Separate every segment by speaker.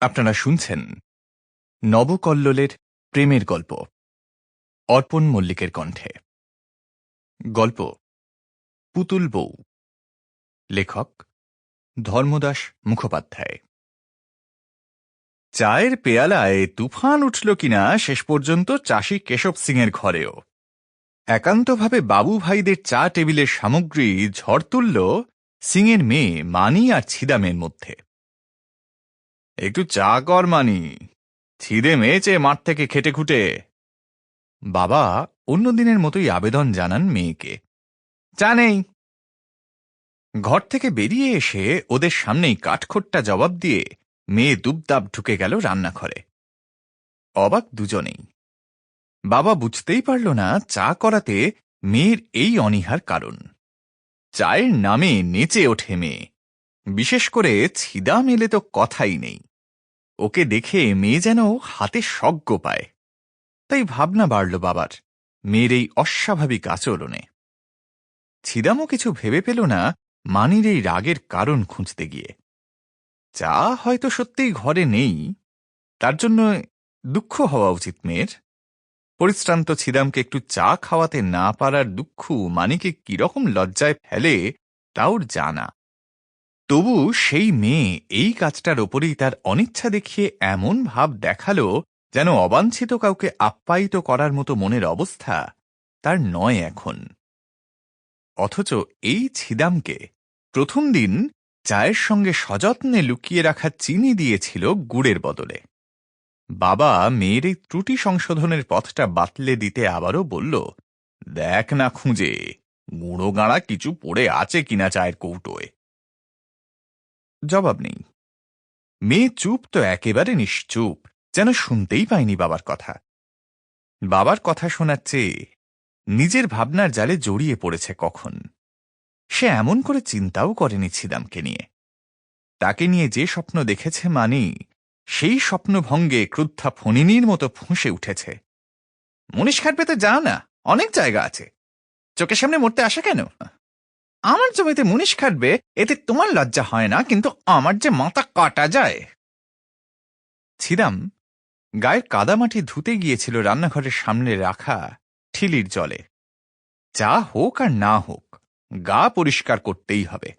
Speaker 1: আপনারা শুনছেন নবকল্লোলের প্রেমের গল্প, অর্পণ মল্লিকের কণ্ঠে। গল্প, পুতুল বউ। লেখক, ধর্মদাস মুখোপাধ্যায়। চায়ের পেয়ালায় তুফান উঠল কিনা শেষ পর্যন্ত চাষি কেশব সিংয়ের ঘরেও। একান্তভাবে বাবু ভাইদের চা টেবিলের সামগ্রী ঝড় তুলল সিংয়ের মেয়ে মানি আর ছিদামের মধ্যে। একটু চা কর, মানি। ছিদে মেয়েছে মাঠ থেকে খেটে খুঁটে। বাবা অন্যদিনের মতোই আবেদন জানান মেয়েকে। চা নেই। ঘর থেকে বেরিয়ে এসে ওদের সামনেই কাঠখোট্টা জবাব দিয়ে মেয়ে দুবদাব ঢুকে গেল রান্নাঘরে। অবাক দুজনেই। বাবা বুঝতেই পারল না চা করাতে মেয়ের এই অনীহার কারণ। চায়ের নামে নেচে ওঠে মেয়ে। বিশেষ করে ছিদা মেলে তো কথাই নেই। ওকে দেখে মেয়ে যেন হাতে সজ্ঞ পায়। তাই ভাবনা বাড়ল বাবার। মেয়ের এই অস্বাভাবিক আচরণে। ছিদামও কিছু ভেবে পেল না মানির এই রাগের কারণ খুঁজতে গিয়ে। চা হয়তো সত্যিই ঘরে নেই, তার জন্য দুঃখ হওয়া উচিত মেয়ের। পরিশ্রান্ত ছিদামকে একটু চা খাওয়াতে না পারার দুঃখ মানিকে কীরকম লজ্জায় ফেলে তা ওর জানা। তবু সেই মেয়ে এই কাজটার ওপরেই তার অনিচ্ছা দেখিয়ে এমন ভাব দেখাল যেন অবাঞ্ছিত কাউকে আপ্যায়িত করার মতো মনের অবস্থা তার নয় এখন। অথচ এই ছিদামকে প্রথম দিন চায়ের সঙ্গে সযত্নে লুকিয়ে রাখা চিনি দিয়েছিল গুড়ের বদলে। বাবা মেয়ের এই ত্রুটি সংশোধনের পথটা বাতলে দিতে আবারও বলল, দেখ না খুঁজে, গুঁড়ো গাঁড়া কিছু পড়ে আছে কিনা চায়ের কৌটোয়। জবাব নেই। মেয়ে চুপ তো একেবারে নিশ্চুপ, যেন শুনতেই পায়নি বাবার কথা। বাবার কথা শোনার চেয়ে নিজের ভাবনার জালে জড়িয়ে পড়েছে কখন। সে এমন করে চিন্তাও করেনি ছিদামকে নিয়ে। তাকে নিয়ে যে স্বপ্ন দেখেছে মানি, সেই স্বপ্নভঙ্গে ক্রুদ্ধা ফণিনীর মতো ফুঁসে উঠেছে। মনীষ তো যা না অনেক জায়গা আছে। চোখের সামনে মরতে আসে কেন? আমার জমিতে মুনিশ খাটবে, এতে তোমার লজ্জা হয় না, কিন্তু আমার যে মাথা কাটা যায়। ছিদাম গায়ের কাদামাটি ধুতে গিয়েছিল রান্নাঘরের সামনে রাখা ঠিলির জলে। যা হোক আর না হোক, গা পরিষ্কার করতেই হবে।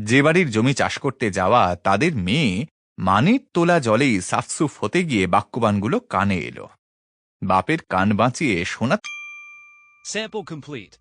Speaker 1: যে বাড়ির জমি চাষ করতে যাওয়া তাদের মেয়ে মানের তোলা জলেই সাফসুফ হতে গিয়ে বাক্যবানগুলো কানে এলো। বাপের কান বাঁচিয়ে শোনা
Speaker 2: Sample complete.